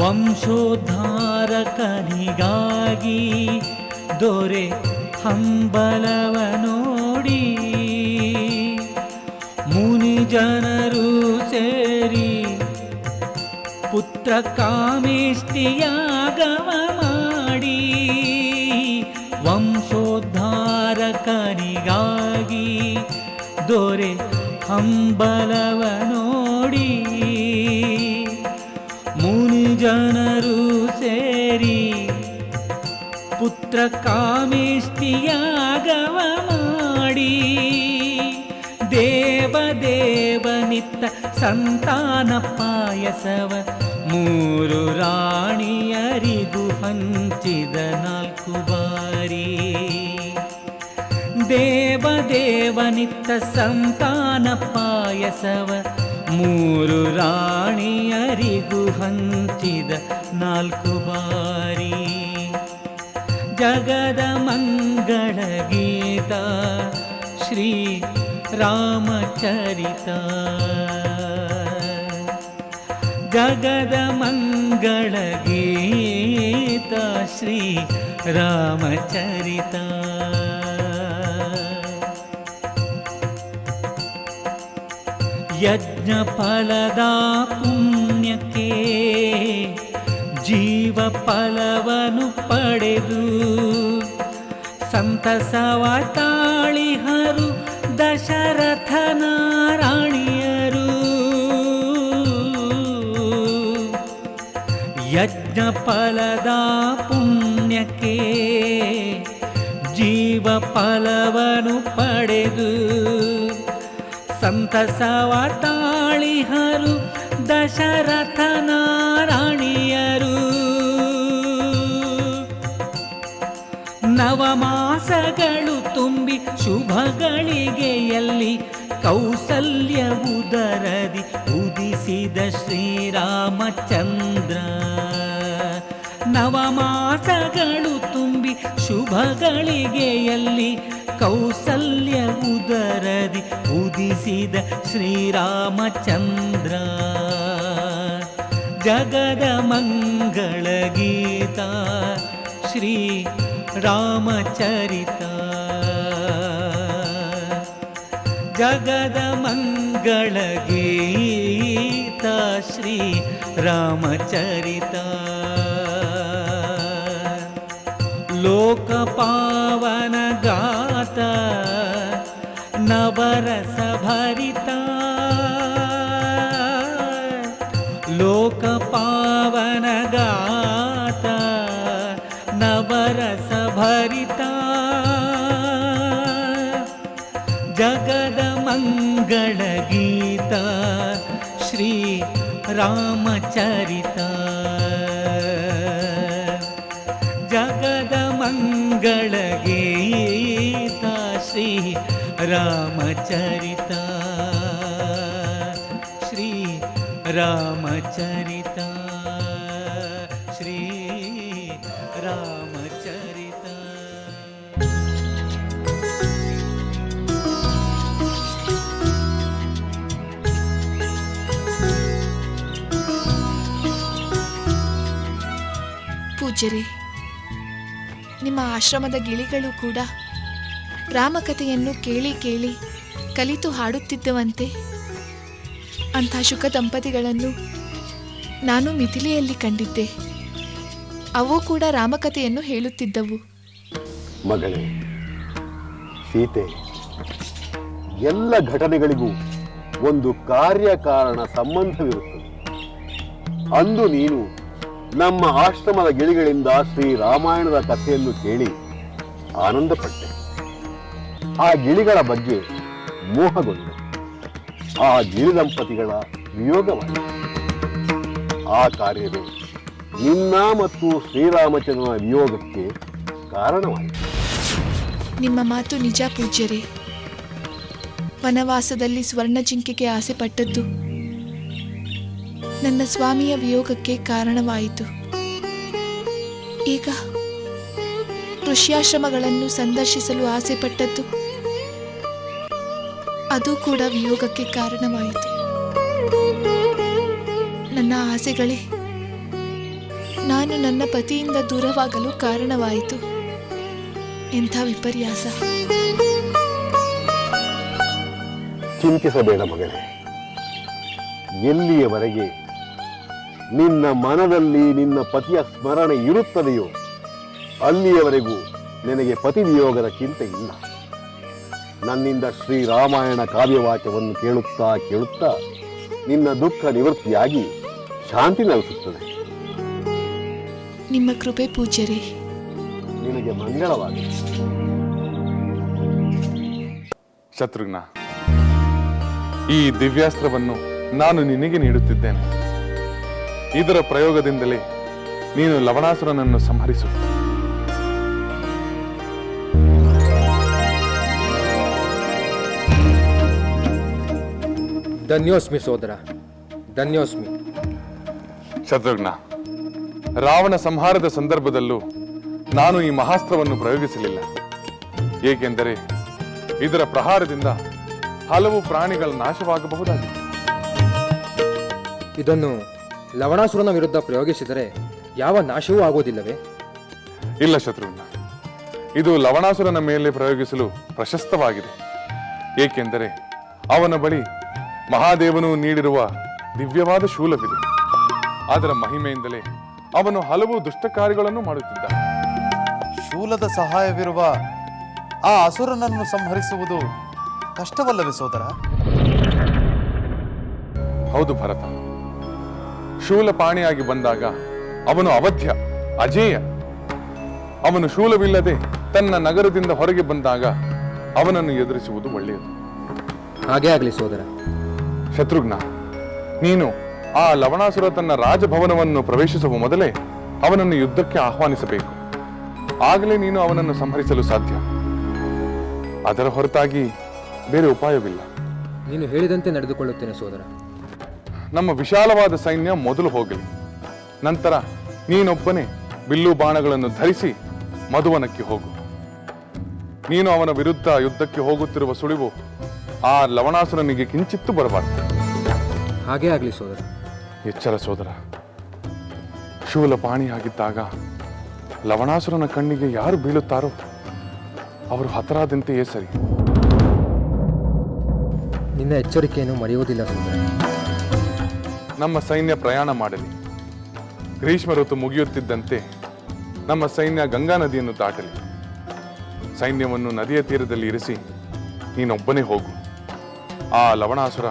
ವಂಶೋದ್ಧಾರಕನಿಗಾಗಿ ದೊರೆ ಹಂಬಲವ ನೋಡಿ ಮುನಿ ಜನರು ಸೇರಿ ಪುತ್ರ ಕಾಮೇಷ್ಟಿಯಾಗವ ಮಾಡಿ ವಂಶೋದ್ಧಾರಕನಿಗಾಗಿ ದೊರೆ ಹಂಬಲವ ಪುತ್ರ ಕಾಮೇಷ್ಟಿಯಾಗವ ಮಾಡಿ ದೇವ ದೇವನಿತ್ತ ಸಂತಾನ ಪಾಯಸವ ಮೂರು ರಾಣಿಯರಿಗೂ ಹಂಚಿದ ನಾಲ್ಕು ಬಾರಿ. ದೇವ ದೇವನಿತ್ತ ಸಂತಾನ ಪಾಯಸವ ಮೂರು ರಾಣಿಯರಿಗೂ ಹಂಚಿದ ನಾಲ್ಕು ಬಾರಿ. ಜಗದ ಮಂಗಳ ಗೀತ, ಶ್ರೀ ರಾಮಚರಿತ. ಜಗದ ಮಂಗಳ ಗೀತ, ಶ್ರೀ ರಾಮಚರಿತ. ಯಜ್ಞ ಫಲದ ಪುಣ್ಯಕ್ಕೆ ಜೀವ ಫಲವನು ಪಡೆದು ಸಂತಸವ ತಾಳಿಹರು ದಶರಥ ನಾರಾಣಿಯರು ಯಜ್ಞ ಫಲದ ಪುಣ್ಯಕ್ಕೆ ಜೀವ ಫಲವನ್ನು ಪಡೆದು ಸಂತಸವ ತಾಳಿಹರು ದಶರಥ ನಾರಾಣಿಯರು ನವಮಾಸಗಳು ತುಂಬಿ ಶುಭಗಳಿಗೆಯಲ್ಲಿ ಕೌಸಲ್ಯ ಉದರದಿ ಉದಿಸಿದ ಶ್ರೀರಾಮಚಂದ್ರ. ನವಮಾಸಗಳು ತುಂಬಿ ಶುಭಗಳಿಗೆಯಲ್ಲಿ ಕೌಸಲ್ಯ ಉದರದಿ ಉದಿಸಿದ ಶ್ರೀರಾಮಚಂದ್ರ. ಜಗದ ಮಂಗಳ ಗೀತ ಶ್ರೀ ರಾಮಚರಿತ. ಜಗದ ಮಂಗಳ ಗೀತ ಶ್ರೀ ರಾಮಚರಿತ. ಲೋಕ ಪಾವನ रस लोकपावनगाता नवरसभरिता। जगदमङ्गलगीता श्रीरामचरिता। जगदमङ्गलगीता श्री ರಾಮಚರಿತ. ಶ್ರೀ ರಾಮಚರಿತ. ಶ್ರೀ ರಾಮಚರಿತ. ಪೂಜರಿ ನಿಮ್ಮ ಆಶ್ರಮದ ಗಿಳಿಗಳು ಕೂಡ ರಾಮಕಥೆಯನ್ನು ಕೇಳಿ ಕೇಳಿ ಕಲಿತು ಹಾಡುತ್ತಿದ್ದವಂತೆ. ಅಂಥ ಶುಕ ದಂಪತಿಗಳನ್ನು ನಾನು ಮಿಥಿಲೆಯಲ್ಲಿ ಕಂಡಿದ್ದೆ. ಅವು ಕೂಡ ರಾಮಕಥೆಯನ್ನು ಹೇಳುತ್ತಿದ್ದವು. ಮಗಳೇ, ಸೀತೆ, ಎಲ್ಲ ಘಟನೆಗಳಿಗೂ ಒಂದು ಕಾರ್ಯಕಾರಣ ಸಂಬಂಧವಿರುತ್ತದೆ. ಅಂದು ನೀನು ನಮ್ಮ ಆಶ್ರಮದ ಗಿಳಿಗಳಿಂದ ಶ್ರೀ ರಾಮಾಯಣದ ಕಥೆಯನ್ನು ಕೇಳಿ ಆನಂದಪಟ್ಟೆ. ಆ ಗಿಳಿಗಳ ಬಗ್ಗೆ ಮೋಹಗೊಂಡು ಆ ಗಿಳಿ ದಂಪತಿಗಳ ವಿಯೋಗವಾಯಿತು. ಆ ಕಾರ್ಯವೇ ನಿನ್ನ ಮತ್ತು ಶ್ರೀರಾಮಚಂದ್ರನ ವಿಯೋಗಕ್ಕೆ ಕಾರಣವಾಯಿತು. ನಿಮ್ಮ ಮಾತು ನಿಜ ಪೂಜ್ಯರೇ. ವನವಾಸದಲ್ಲಿ ಸ್ವರ್ಣ ಜಿಂಕೆಗೆ ಆಸೆ ಪಟ್ಟದ್ದು ನನ್ನ ಸ್ವಾಮಿಯ ವಿಯೋಗಕ್ಕೆ ಕಾರಣವಾಯಿತು. ಈಗ ಋಷ್ಯಾಶ್ರಮಗಳನ್ನು ಸಂದರ್ಶಿಸಲು ಆಸೆ ಪಟ್ಟದ್ದು ಅದು ಕೂಡ ವಿಯೋಗಕ್ಕೆ ಕಾರಣವಾಯಿತು. ನನ್ನ ಆಸೆಗಳೇ, ನಾನು ನನ್ನ ಪತಿಯಿಂದ ದೂರವಾಗಲು ಕಾರಣವಾಯಿತು. ಎಂಥ ವಿಪರ್ಯಾಸ. ಚಿಂತಿಸಬೇಡ ಮಗನೇ. ಎಲ್ಲಿಯವರೆಗೆ ನಿನ್ನ ಮನದಲ್ಲಿ ನಿನ್ನ ಪತಿಯ ಸ್ಮರಣೆ ಇರುತ್ತದೆಯೋ, ಅಲ್ಲಿಯವರೆಗೂ ನಿನಗೆ ಪತಿ ವಿಯೋಗದ ಚಿಂತೆ ಇಲ್ಲ. ನನ್ನಿಂದ ಶ್ರೀರಾಮಾಯಣ ಕಾವ್ಯವಾಚವನ್ನು ಕೇಳುತ್ತಾ ಕೇಳುತ್ತಾ ನಿನ್ನ ದುಃಖ ನಿವೃತ್ತಿಯಾಗಿ ಶಾಂತಿ ನೆಲೆಸುತ್ತದೆ. ನಿಮ್ಮ ಕೃಪೆ ಪೂಜರಿ ನಿನಗೆ ಮಂಗಳವಾಗಿ ಶತ್ರುಘ್ನ ಈ ದಿವ್ಯಾಸ್ತ್ರವನ್ನು ನಾನು ನಿನಗೆ ನೀಡುತ್ತಿದ್ದೇನೆ. ಇದರ ಪ್ರಯೋಗದಿಂದಲೇ ನೀನು ಲವಣಾಸುರನನ್ನು ಸಂಹರಿಸು. ಧನ್ಯೋಸ್ಮಿ ಸೋದರ ಧನ್ಯೋಸ್ಮಿ. ಶತ್ರುಘ್ನ ರಾವಣ ಸಂಹಾರದ ಸಂದರ್ಭದಲ್ಲೂ ನಾನು ಈ ಮಹಾಸ್ತ್ರವನ್ನು ಪ್ರಯೋಗಿಸಲಿಲ್ಲ. ಏಕೆಂದರೆ ಇದರ ಪ್ರಹಾರದಿಂದ ಹಲವು ಪ್ರಾಣಿಗಳ ನಾಶವಾಗಬಹುದಾಗಿದೆ. ಇದನ್ನು ಲವಣಾಸುರನ ವಿರುದ್ಧ ಪ್ರಯೋಗಿಸಿದರೆ ಯಾವ ನಾಶವೂ ಆಗೋದಿಲ್ಲವೇ ಇಲ್ಲ ಶತ್ರುಘ್ನ ಇದು ಲವಣಾಸುರನ ಮೇಲೆ ಪ್ರಯೋಗಿಸಲು ಪ್ರಶಸ್ತವಾಗಿದೆ. ಏಕೆಂದರೆ ಅವನ ಬಳಿ ಮಹಾದೇವನು ನೀಡಿರುವ ದಿವ್ಯವಾದ ಶೂಲವಿದೆ. ಅದರ ಮಹಿಮೆಯಿಂದಲೇ ಅವನು ಹಲವು ದುಷ್ಟ ಕಾರ್ಯಗಳನ್ನು ಮಾಡುತ್ತಿದ್ದ ಶೂಲದ ಸಹಾಯವಿರುವ ಆ ಅಸುರನನ್ನು ಸಂಹರಿಸುವುದು ಕಷ್ಟವಲ್ಲವೇ ಸೋದರ? ಹೌದು ಭರತ. ಶೂಲಪಾಣಿಯಾಗಿ ಬಂದಾಗ ಅವನು ಅವಧ್ಯ ಅಜೇಯ. ಅವನು ಶೂಲವಿಲ್ಲದೆ ತನ್ನ ನಗರದಿಂದ ಹೊರಗೆ ಬಂದಾಗ ಅವನನ್ನು ಎದುರಿಸುವುದು ಒಳ್ಳೆಯದು. ಹಾಗೆ ಆಗಲಿ ಸೋದರ. ಶತ್ರುಘ್ನ ನೀನು ಆ ಲವಣಾಸುರ ತನ್ನ ರಾಜಭವನವನ್ನು ಪ್ರವೇಶಿಸುವ ಮೊದಲೇ ಅವನನ್ನು ಯುದ್ಧಕ್ಕೆ ಆಹ್ವಾನಿಸಬೇಕು. ಆಗಲೇ ನೀನು ಅವನನ್ನು ಸಂಹರಿಸಲು ಸಾಧ್ಯ. ಅದರ ಹೊರತಾಗಿ ಬೇರೆ ಉಪಾಯವಿಲ್ಲ. ನೀನು ಹೇಳಿದಂತೆ ನಡೆದುಕೊಳ್ಳುತ್ತೇನೆ ಸೋದರ. ನಮ್ಮ ವಿಶಾಲವಾದ ಸೈನ್ಯ ಮೊದಲು ಹೋಗಲಿ. ನಂತರ ನೀನೊಬ್ಬನೇ ಬಿಲ್ಲು ಬಾಣಗಳನ್ನು ಧರಿಸಿ ಮಧುವನಕ್ಕೆ ಹೋಗು. ನೀನು ಅವನ ವಿರುದ್ಧ ಯುದ್ಧಕ್ಕೆ ಹೋಗುತ್ತಿರುವ ಸುಳಿವು ಆ ಲವಣಾಸುರನಿಗೆ ಕಿಂಚಿತ್ತೂ ಬರಬಾರದು. ಹಾಗೇ ಆಗಲಿ ಸೋದರ. ಎಚ್ಚರ ಸೋದರ. ಶೂಲಪಾಣಿಯಾಗಿದ್ದಾಗ ಲವಣಾಸುರನ ಕಣ್ಣಿಗೆ ಯಾರು ಬೀಳುತ್ತಾರೋ ಅವರು ಹತರಾದಂತೆಯೇ ಸರಿ. ನಿನ್ನ ಎಚ್ಚರಿಕೆಯನ್ನು ಮರೆಯುವುದಿಲ್ಲ ಸೋದರ. ನಮ್ಮ ಸೈನ್ಯ ಪ್ರಯಾಣ ಮಾಡಲಿ. ಗ್ರೀಷ್ಮ ಋತು ಮುಗಿಯುತ್ತಿದ್ದಂತೆ ನಮ್ಮ ಸೈನ್ಯ ಗಂಗಾ ನದಿಯನ್ನು ದಾಟಲಿ. ಸೈನ್ಯವನ್ನು ನದಿಯ ತೀರದಲ್ಲಿ ಇರಿಸಿ ನೀನೊಬ್ಬನೇ ಹೋಗು. ಆ ಲವಣಾಸುರ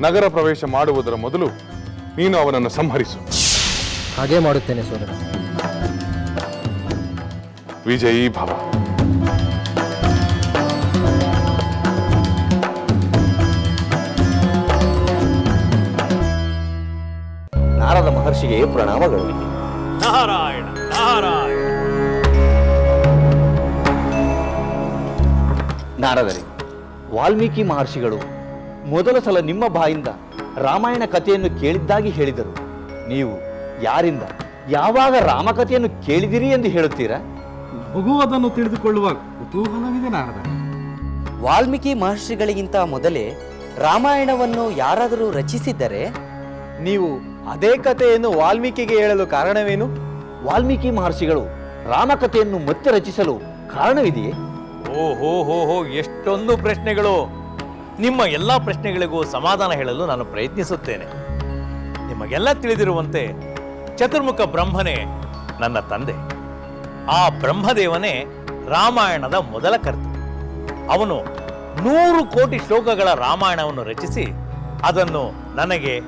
ನಗರ ಪ್ರವೇಶ ಮಾಡುವುದರ ಮೊದಲು ನೀನು ಅವನನ್ನು ಸಂಹರಿಸು. ಹಾಗೆ ಮಾಡುತ್ತೇನೆ ಸೋದರ. ವಿಜಯೀ ಭವ. ನಾರದ ಮಹರ್ಷಿಗೆ ಪ್ರಣಾಮಗಳು. ನಾರಾಯಣ ನಾರಾಯಣ. ನಾರದರಿ ವಾಲ್ಮೀಕಿ ಮಹರ್ಷಿಗಳು ಮೊದಲ ಸಲ ನಿಮ್ಮ ಬಾಯಿಂದ ರಾಮಾಯಣ ಕಥೆಯನ್ನು ಕೇಳಿದ್ದಾಗಿ ಹೇಳಿದರು. ನೀವು ಯಾರಿಂದ ಯಾವಾಗ ರಾಮಕಥೆಯನ್ನು ಕೇಳಿದಿರಿ ಎಂದು ಹೇಳುತ್ತೀರಾ? ಮಗು ಅದನ್ನು ತಿಳಿದುಕೊಳ್ಳುವ ಕುತೂಹಲವಿದೆ ನಾರದ. ವಾಲ್ಮೀಕಿ ಮಹರ್ಷಿಗಳಿಗಿಂತ ಮೊದಲೇ ರಾಮಾಯಣವನ್ನು ಯಾರಾದರೂ ರಚಿಸಿದ್ದರೆ? ನೀವು ಅದೇ ಕಥೆಯನ್ನು ವಾಲ್ಮೀಕಿಗೆ ಹೇಳಲು ಕಾರಣವೇನು? ವಾಲ್ಮೀಕಿ ಮಹರ್ಷಿಗಳು ರಾಮಕಥೆಯನ್ನು ಮತ್ತೆ ರಚಿಸಲು ಕಾರಣವಿದೆಯೇ? ಓಹೋ ಹೋ ಹೋ ಎಷ್ಟೊಂದು ಪ್ರಶ್ನೆಗಳು. ನಿಮ್ಮ ಎಲ್ಲ ಪ್ರಶ್ನೆಗಳಿಗೂ ಸಮಾಧಾನ ಹೇಳಲು ನಾನು ಪ್ರಯತ್ನಿಸುತ್ತೇನೆ. ನಿಮಗೆಲ್ಲ ತಿಳಿದಿರುವಂತೆ ಚತುರ್ಮುಖ ಬ್ರಹ್ಮನೇ ನನ್ನ ತಂದೆ. ಆ ಬ್ರಹ್ಮದೇವನೇ ರಾಮಾಯಣದ ಮೊದಲ ಕರ್ತ. ಅವನು ನೂರು ಕೋಟಿ ಶ್ಲೋಕಗಳ ರಾಮಾಯಣವನ್ನು ರಚಿಸಿ ಅದನ್ನು ನನಗೆ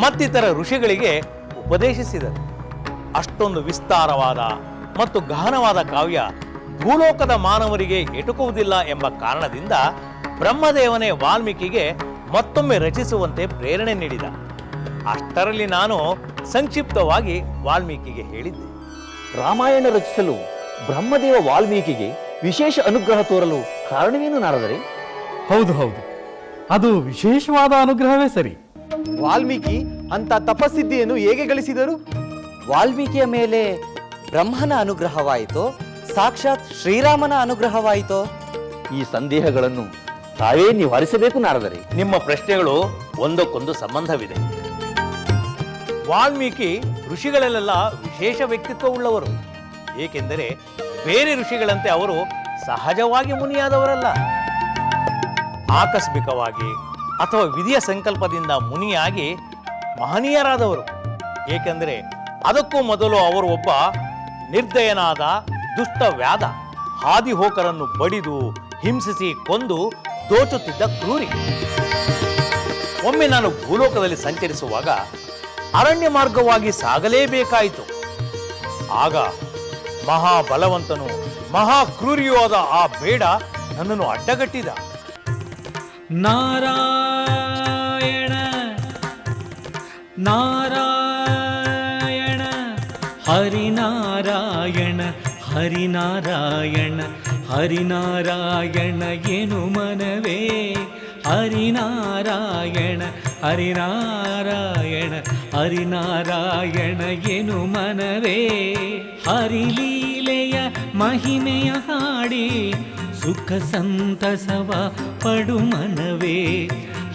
ಮತ್ತಿತರ ಋಷಿಗಳಿಗೆ ಉಪದೇಶಿಸಿದರು. ಅಷ್ಟೊಂದು ವಿಸ್ತಾರವಾದ ಮತ್ತು ಗಹನವಾದ ಕಾವ್ಯ ಭೂಲೋಕದ ಮಾನವರಿಗೆ ಎಟುಕುವುದಿಲ್ಲ ಎಂಬ ಕಾರಣದಿಂದ ಬ್ರಹ್ಮದೇವನೇ ವಾಲ್ಮೀಕಿಗೆ ಮತ್ತೊಮ್ಮೆ ರಚಿಸುವಂತೆ ಪ್ರೇರಣೆ ನೀಡಿದ. ಅಷ್ಟರಲ್ಲಿ ನಾನು ಸಂಕ್ಷಿಪ್ತವಾಗಿ ವಾಲ್ಮೀಕಿಗೆ ಹೇಳಿದ್ದೆ. ರಾಮಾಯಣ ರಚಿಸಲು ಬ್ರಹ್ಮದೇವ ವಾಲ್ಮೀಕಿಗೆ ವಿಶೇಷ ಅನುಗ್ರಹ ತೋರಲು ಕಾರಣವೇನು ನಾರದರೆ? ಹೌದು ಹೌದು. ಅದು ವಿಶೇಷವಾದ ಅನುಗ್ರಹವೇ ಸರಿ. ವಾಲ್ಮೀಕಿ ಅಂತ ತಪಸ್ಸಿದ್ಧಿಯನ್ನು ಹೇಗೆ ಗಳಿಸಿದರು? ವಾಲ್ಮೀಕಿಯ ಮೇಲೆ ಬ್ರಹ್ಮನ ಅನುಗ್ರಹವಾಯಿತೋ ಸಾಕ್ಷಾತ್ ಶ್ರೀರಾಮನ ಅನುಗ್ರಹವಾಯಿತೋ? ಈ ಸಂದೇಹಗಳನ್ನು ತಾವೇ ನಿವಾರಿಸಬೇಕು ನಾರದರಿ. ನಿಮ್ಮ ಪ್ರಶ್ನೆಗಳು ಒಂದಕ್ಕೊಂದು ಸಂಬಂಧವಿದೆ. ವಾಲ್ಮೀಕಿ ಋಷಿಗಳಲ್ಲೆಲ್ಲ ವಿಶೇಷ ವ್ಯಕ್ತಿತ್ವವುಳ್ಳವರು ಏಕೆಂದರೆ ಬೇರೆ ಋಷಿಗಳಂತೆ ಅವರು ಸಹಜವಾಗಿ ಮುನಿಯಾದವರಲ್ಲ. ಆಕಸ್ಮಿಕವಾಗಿ ಅಥವಾ ವಿಧಿಯ ಸಂಕಲ್ಪದಿಂದ ಮುನಿಯಾಗಿ ಮಹನೀಯರಾದವರು. ಏಕೆಂದರೆ ಅದಕ್ಕೂ ಮೊದಲು ಅವರು ಒಬ್ಬ ನಿರ್ದಯನಾದ ದುಷ್ಟ ವ್ಯಾದ ಹಾದಿಹೋಕರನ್ನು ಬಡಿದು ಹಿಂಸಿಸಿ ಕೊಂದು ದೋಚುತ್ತಿದ್ದ ಕ್ರೂರಿ. ಒಮ್ಮೆ ನಾನು ಭೂಲೋಕದಲ್ಲಿ ಸಂಚರಿಸುವಾಗ ಅರಣ್ಯ ಮಾರ್ಗವಾಗಿ ಸಾಗಲೇಬೇಕಾಯಿತು. ಆಗ ಮಹಾಬಲವಂತನು ಮಹಾಕ್ರೂರಿಯೂ ಆ ಬೇಡ ನನ್ನನ್ನು ಅಡ್ಡಗಟ್ಟಿದ. ನಾರಾಯಣ ನಾರಾಯಣ, ಹರಿನಾರಾಯಣ ಹರಿನಾರಾಯಣ ಹರಿನಾರಾಯಣ ಏನು ಮನವೇ ಹರಿನಾರಾಯಣ ಹರಿನಾರಾಯಣ ಹರಿನಾರಾಯಣ ಏನು ಮನವೇ ಹರಿಲೀಲೆಯ ಮಹಿಮೆಯ ಹಾಡಿ ಸುಖ ಸಂತಸವ ಪಡು ಮನವೇ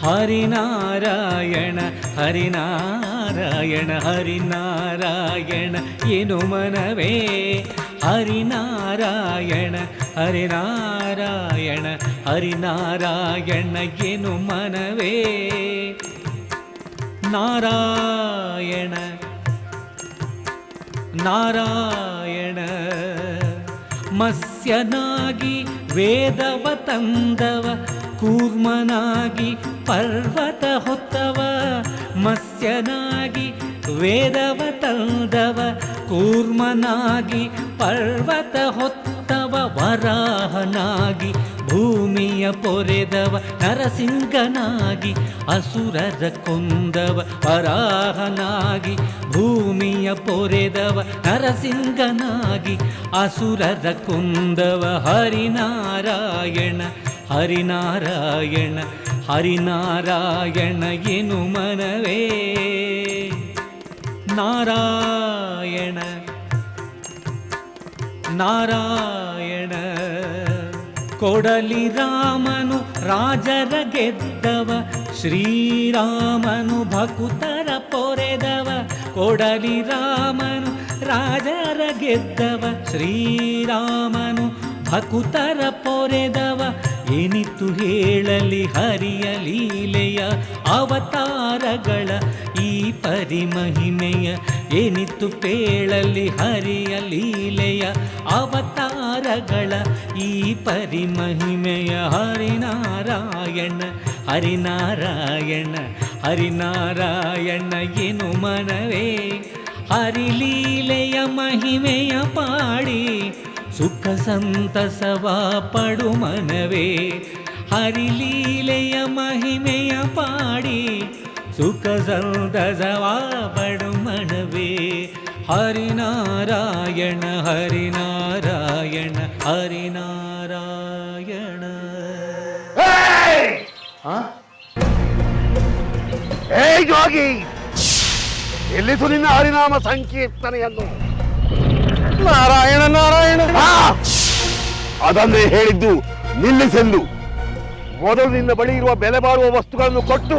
ಹರಿನಾರಾಯಣ ಹರಿನಾರಾಯಣ ಹರಿನಾರಾಯಣ, ಏನು ಮನವೇ? ಹರಿನಾರಾಯಣ ಹರಿನಾರಾಯಣ ಹರಿನಾರಾಯಣ, ಏನು ಮನವೇ? ನಾರಾಯಣ ನಾರಾಯಣ, ಮತ್ಸ್ಯನಾಗಿ, ವೇದವ ತಂದವ, ಕೂರ್ಮನಾಗಿ, ಪರ್ವತ ಹೊತ್ತವ ಮತ್ಸ್ಯನಾಗಿ, ವೇದವ ತಂದವ, ಕೂರ್ಮನಾಗಿ, ಪರ್ವತ ಹೊತ್ತವ, ವರಾಹನಾಗಿ, ಭೂಮಿಯ ಪೊರೆದವ ನರಸಿಂಗನಾಗಿ ಅಸುರರ ಕೊಂದವ, ವರಾಹನಾಗಿ, ಭೂಮಿಯ ಪೊರೆದವ ನರಸಿಂಗನಾಗಿ ಅಸುರರ ಕೊಂದವ, ಹರಿನಾರಾಯಣ ಹರಿನಾರಾಯಣ ಹರಿನಾರಾಯಣ ಏನು ಮನವೇ? ನಾರಾಯಣ ನಾರಾಯಣ, ಕೊಡಲಿ ರಾಮನು ರಾಜರ ಗೆದ್ದವ, ಶ್ರೀರಾಮನು ಭಕುತರ ಪೊರೆದವ, ಕೊಡಲಿ ರಾಮನು ರಾಜರ ಗೆದ್ದವ, ಶ್ರೀರಾಮನು ಭಕುತರ ಪೊರೆದವ ಏನಿತ್ತು ಹೇಳಲಿ ಹರಿಯ ಲೀಲೆಯ ಅವತಾರಗಳ ಈ ಪರಿಮಹಿಮೆಯ? ಏನಿತ್ತು ಪೇಳಲಿ ಹರಿಯ ಲೀಲೆಯ ಅವತಾರಗಳ ಈ ಪರಿಮಹಿಮೆಯ? ಹರಿನಾರಾಯಣ ಹರಿನಾರಾಯಣ ಹರಿನಾರಾಯಣ, ಏನು ಮನವೇ? ಹರಿಲೀಲೆಯ ಮಹಿಮೆಯ ಪಾಡಿ ಸುಖ ಸಂತಸವ ಪಡು ಮನವೇ. ಹರಿಲೀಲೆಯ ಮಹಿಮೆಯ ಪಾಡಿ ಸುಖ ಸಂತಸವ ಪಡು ಮನವೇ. ಹರಿನಾರಾಯಣ ಹರಿನಾರಾಯಣ ಹರಿನಾರಾಯಣ ಏ ಜೋಗಿ! ಎಲ್ಲಿಸು ನಿನ್ನ ಹರಿನಾಮ ಸಂಕೀರ್ತನೆಯನ್ನು? ನಾರಾಯಣ ನಾರಾಯಣ! ಅದನ್ನೇ ಹೇಳಿದ್ದು ನಿಲ್ಲಿಸೆಂದು. ಮೊದಲು ನಿನ್ನ ಬಳಿ ಇರುವ ಬೆಲೆ ಬಾಳುವ ವಸ್ತುಗಳನ್ನು ಕೊಟ್ಟು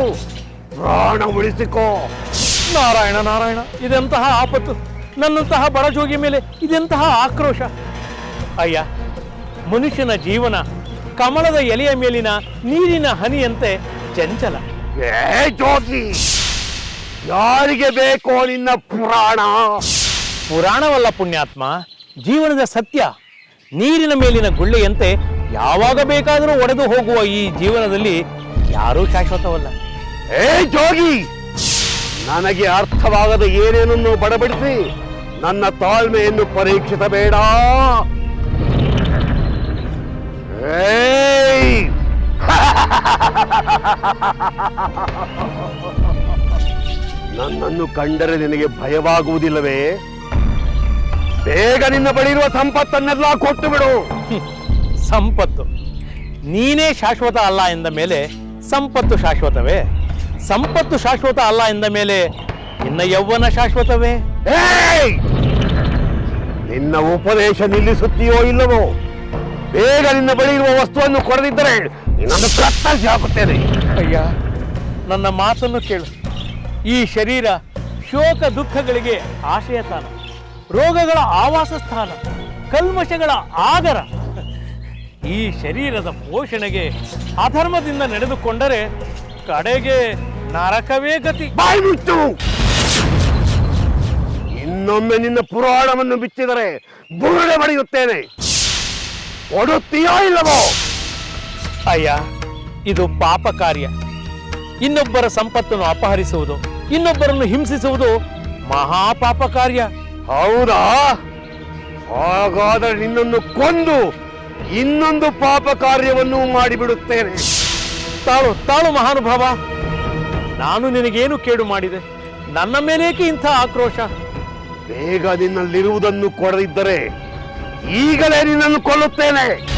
ಪ್ರಾಣ ಉಳಿಸಿಕೋ. ನಾರಾಯಣ ನಾರಾಯಣ ಇದೆಂತಹ ಆಪತ್ತು? ನನ್ನಂತಹ ಬಡಜೋಗಿ ಮೇಲೆ ಇದೆಂತಹ ಆಕ್ರೋಶ? ಅಯ್ಯ ಮನುಷ್ಯನ ಜೀವನ ಕಮಲದ ಎಲೆಯ ಮೇಲಿನ ನೀರಿನ ಹನಿಯಂತೆ ಚಂಚಲ. ಏ ಜೋಗಿ ಯಾರಿಗೆ ಬೇಕೋ ನಿನ್ನ ಪುರಾಣ? ಪುರಾಣವಲ್ಲ ಪುಣ್ಯಾತ್ಮ, ಜೀವನದ ಸತ್ಯ, ನೀರಿನ ಮೇಲಿನ ಗುಳ್ಳೆಯಂತೆ ಯಾವಾಗ ಬೇಕಾದರೂ ಒಡೆದು ಹೋಗುವ ಈ ಜೀವನದಲ್ಲಿ ಯಾರೂ ಶಾಶ್ವತವಲ್ಲ. ಏ ಜೋಗಿ, ನನಗೆ ಅರ್ಥವಾಗದ ಏನೇನನ್ನು ಬಡಬಡಿಸಿ ನನ್ನ ತಾಳ್ಮೆಯನ್ನು ಪರೀಕ್ಷಿಸಬೇಡ! ನನ್ನನ್ನು ಕಂಡರೆ ನಿನಗೆ ಭಯವಾಗುವುದಿಲ್ಲವೇ? ಬೇಗ ನಿನ್ನ ಬಳಿ ಇರುವ ಸಂಪತ್ತನ್ನೆಲ್ಲ ಕೊಟ್ಟು ಬಿಡು ಸಂಪತ್ತು. ನೀನೇ ಶಾಶ್ವತ ಅಲ್ಲ ಎಂದ ಮೇಲೆ ಸಂಪತ್ತು ಶಾಶ್ವತವೇ? ಸಂಪತ್ತು ಶಾಶ್ವತ ಅಲ್ಲ ಎಂದ ಮೇಲೆ ನಿನ್ನ ಯೌವನ ಶಾಶ್ವತವೇ! ನಿನ್ನ ಉಪದೇಶ ನಿಲ್ಲಿಸುತ್ತೀಯೋ ಇಲ್ಲವೋ? ಬೇಗ ನಿನ್ನ ಬಳಿ ಇರುವ ವಸ್ತುವನ್ನು ಕೊಡದಿದ್ದರೆ ನಿನ್ನನ್ನು ಕತ್ತರಿಸಿ ಹಾಕುತ್ತೇನೆ. ಅಯ್ಯ ನನ್ನ ಮಾತನ್ನು ಕೇಳು. ಈ ಶರೀರ ಶೋಕ ದುಃಖಗಳಿಗೆ ಆಶಯ ತಾಣ. ರೋಗಗಳ ಆವಾಸ ಸ್ಥಾನ ಕಲ್ಮಶಗಳ ಆಗರ. ಈ ಶರೀರದ ಪೋಷಣೆಗೆ ಅಧರ್ಮದಿಂದ ನಡೆದುಕೊಂಡರೆ ಕಡೆಗೆ ನರಕವೇ ಗತಿ. ಬಾಯ್ಬಿಟ್ಟು ಇನ್ನೊಮ್ಮೆ ನಿನ್ನ ಪುರಾಣವನ್ನು ಬಿಚ್ಚಿದರೆ ಬುರುಡೆ ಬಡಿಯುತ್ತೇನೆ. ಒಡುತ್ತೀಯೋ ಇಲ್ಲವೋ? ಅಯ್ಯ ಇದು ಪಾಪ ಕಾರ್ಯ. ಇನ್ನೊಬ್ಬರ ಸಂಪತ್ತನ್ನು ಅಪಹರಿಸುವುದು ಇನ್ನೊಬ್ಬರನ್ನು ಹಿಂಸಿಸುವುದು ಮಹಾಪಾಪ ಕಾರ್ಯ. ಹೌದಾ? ಹಾಗಾದರೆ ನಿನ್ನನ್ನು ಕೊಂದು ಇನ್ನೊಂದು ಪಾಪ ಕಾರ್ಯವನ್ನು ಮಾಡಿಬಿಡುತ್ತೇನೆ. ತಾಳು ತಾಳು ಮಹಾನುಭಾವ. ನಾನು ನಿನಗೇನು ಕೇಡು ಮಾಡಿದೆ? ನನ್ನ ಮೇಲೇಕೆ ಇಂಥ ಆಕ್ರೋಶ? ಬೇಗ ನಿನ್ನಲ್ಲಿರುವುದನ್ನು ಕೊಡದಿದ್ದರೆ ಈಗಲೇ ನಿನ್ನನ್ನು ಕೊಲ್ಲುತ್ತೇನೆ.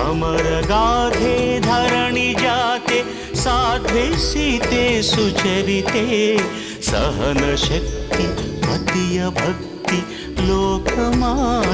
अमरगाधे धरणि जाते साध्वे सीते सुचरिते सहनशक्ति मतीयभक्ति लोकमान्यवनुदिते